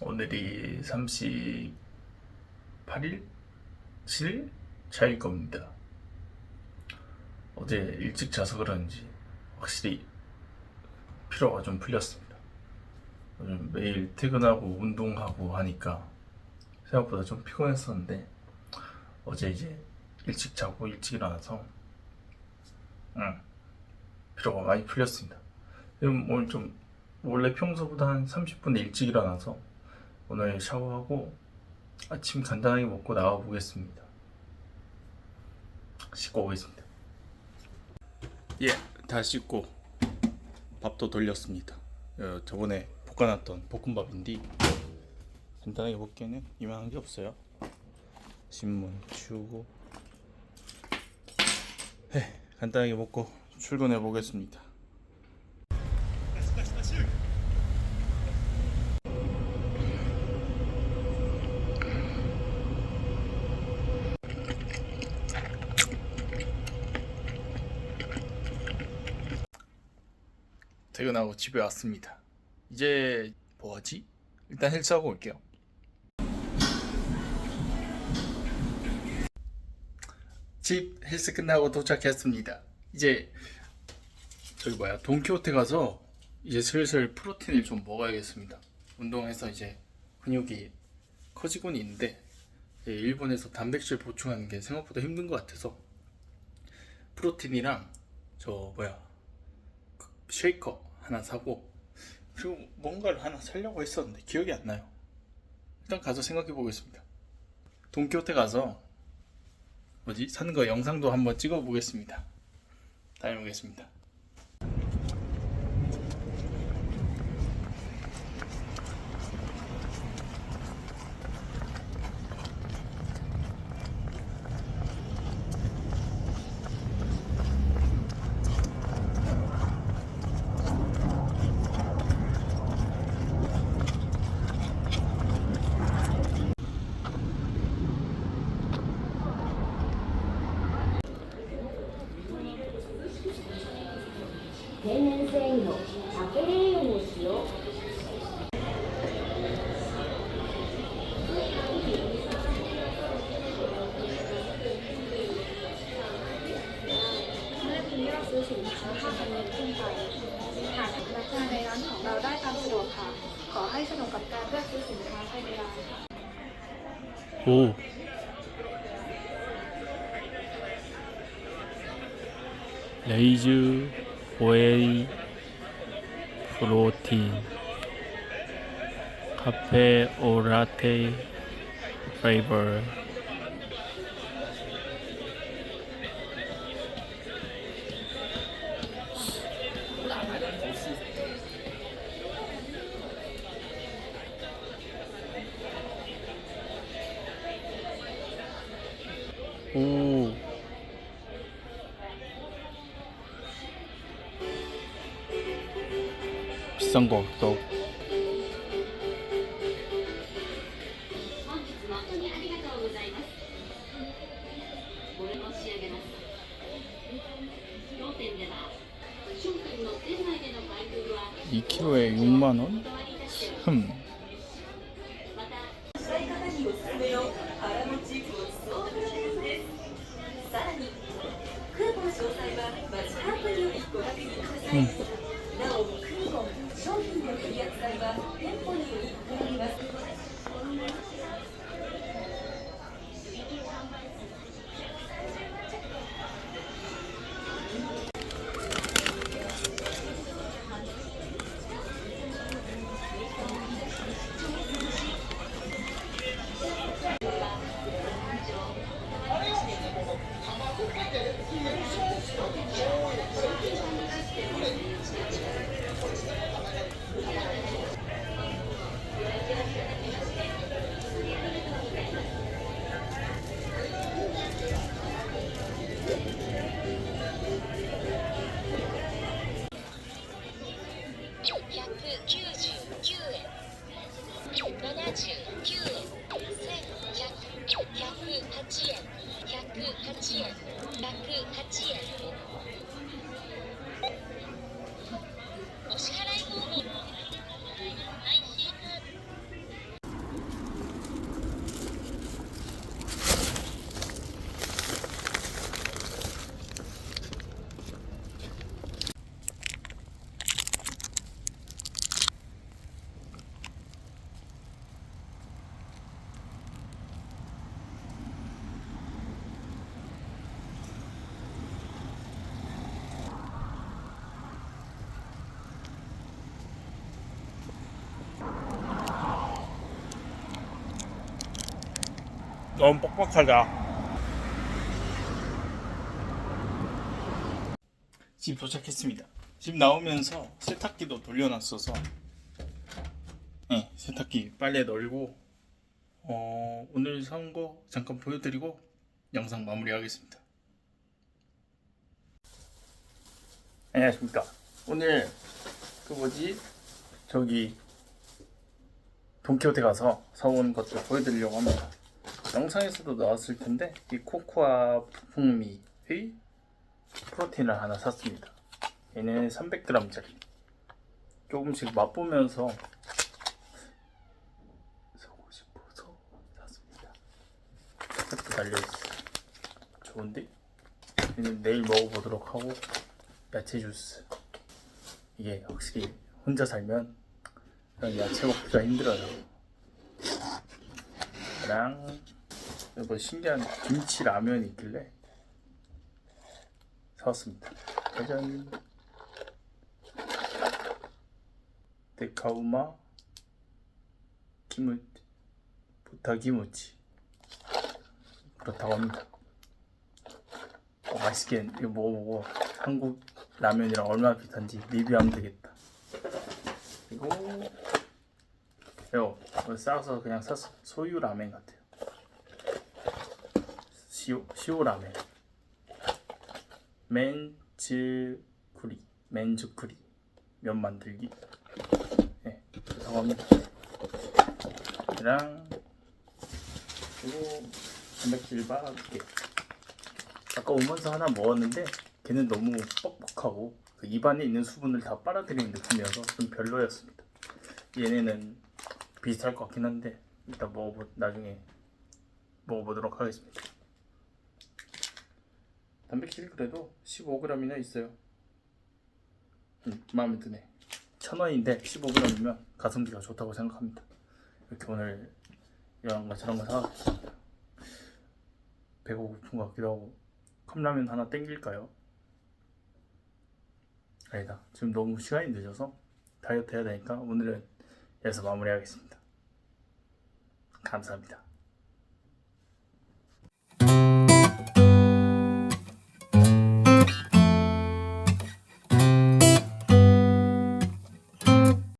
오늘이 38일? 7일? 차일 겁니다. 어제 일찍 자서 그런지 확실히 피로가 좀 풀렸습니다. 요즘 매일 퇴근하고 운동하고 하니까 생각보다 좀 피곤했었는데 어제 이제 일찍 자고 일찍 일어나서 응, 피로가 많이 풀렸습니다. 지금 오늘 좀 원래 평소보다 한 30분 일찍 일어나서 오늘 샤워하고 아침 간단하게 먹고 나와 보겠습니다. 씻고 오겠습니다. 예, 다 씻고 밥도 돌렸습니다. 어, 저번에 볶아놨던 볶음밥인데 간단하게 먹기에는 이만한 게 없어요. 신문 치우고 네, 간단하게 먹고 출근해 보겠습니다. 퇴근하고 집에 왔습니다. 이제 뭐하지? 일단 헬스하고 올게요. 집 헬스 끝나고 도착했습니다. 이제 저기 뭐야 돈키호테 가서 이제 슬슬 프로틴을 좀 먹어야겠습니다. 운동해서 이제 근육이 커지곤 있는데 일본에서 단백질 보충하는 게 생각보다 힘든 것 같아서 프로틴이랑 저 뭐야 그 쉐이커 하나 사고 그리고 뭔가를 하나 사려고 했었는데 기억이 안 나요. 일단 가서 생각해 보겠습니다. 돈키호테 가서 뭐지 사는 거 영상도 한번 찍어 보겠습니다. 다녀오겠습니다. 繊維のタペレームを使用สินค้า5,000เมตรขึ้นไปหากพนักานในร้านของเราได้ตามสะวกค่ะ ขอให้สนุกกับการเลือกซื้อสินค้าภายในร้ค่ะอืม来週、おやり。 프로틴 카페 오라테 플레이버 오. 開封は 2kg에 6만 원? お断りいたしており 흠. ま 너무 뻑뻑하다. 집 도착했습니다. 집 나오면서 세탁기도 돌려놨어서 네, 세탁기 빨래 널고 어, 오늘 사온 거 잠깐 보여드리고 영상 마무리하겠습니다. 안녕하십니까. 오늘 그 뭐지 저기 돈키호테 가서 사온 것들 보여드리려고 합니다. 영상에서도 나왔을 텐데 이 코코아 풍미의 프로틴을 하나 샀습니다. 얘는 300g짜리. 조금씩 맛보면서 사고 싶어서 샀습니다. 색도 달려있어. 좋은데? 얘는 내일 먹어보도록 하고 야채 주스. 이게 확실히 혼자 살면 야채 먹기가 힘들어요. 랑 뭐 신기한 김치 라면이 있길래 사왔습니다. 짜잔. 데카우마 키무 부타기무치 그렇다고 합니다. 어, 맛있게 이거 먹어보고 한국 라면이랑 얼마나 비싼지 리뷰하면 되겠다. 그리고 이거 싸서 그냥 샀어. 소유 라멘 같아요. 시오 시오 라멘. 맨즈쿠리 맨즈쿠리 면 만들기. 네, 그렇다고 합니다. 랑 그리고 단백질 바게 아까 오면서 하나 먹었는데 걔는 너무 뻑뻑하고 그 입안에 있는 수분을 다 빨아들이는 느낌이어서 좀 별로였습니다. 얘네는 비슷할 것 같긴 한데 일단 먹어보 나중에 먹어보도록 하겠습니다. 단백질이 그래도 15g이나 있어요. 음, 마음에 드네. 1000원인데 15g이면 가성비가 좋다고 생각합니다. 이렇게 오늘 이런 거 저런 거 사왔습니다. 배고픈 것 같기도 하고 컵라면 하나 땡길까요? 아니다. 지금 너무 시간이 늦어서 다이어트 해야 되니까 오늘은 여기서 마무리하겠습니다. 감사합니다.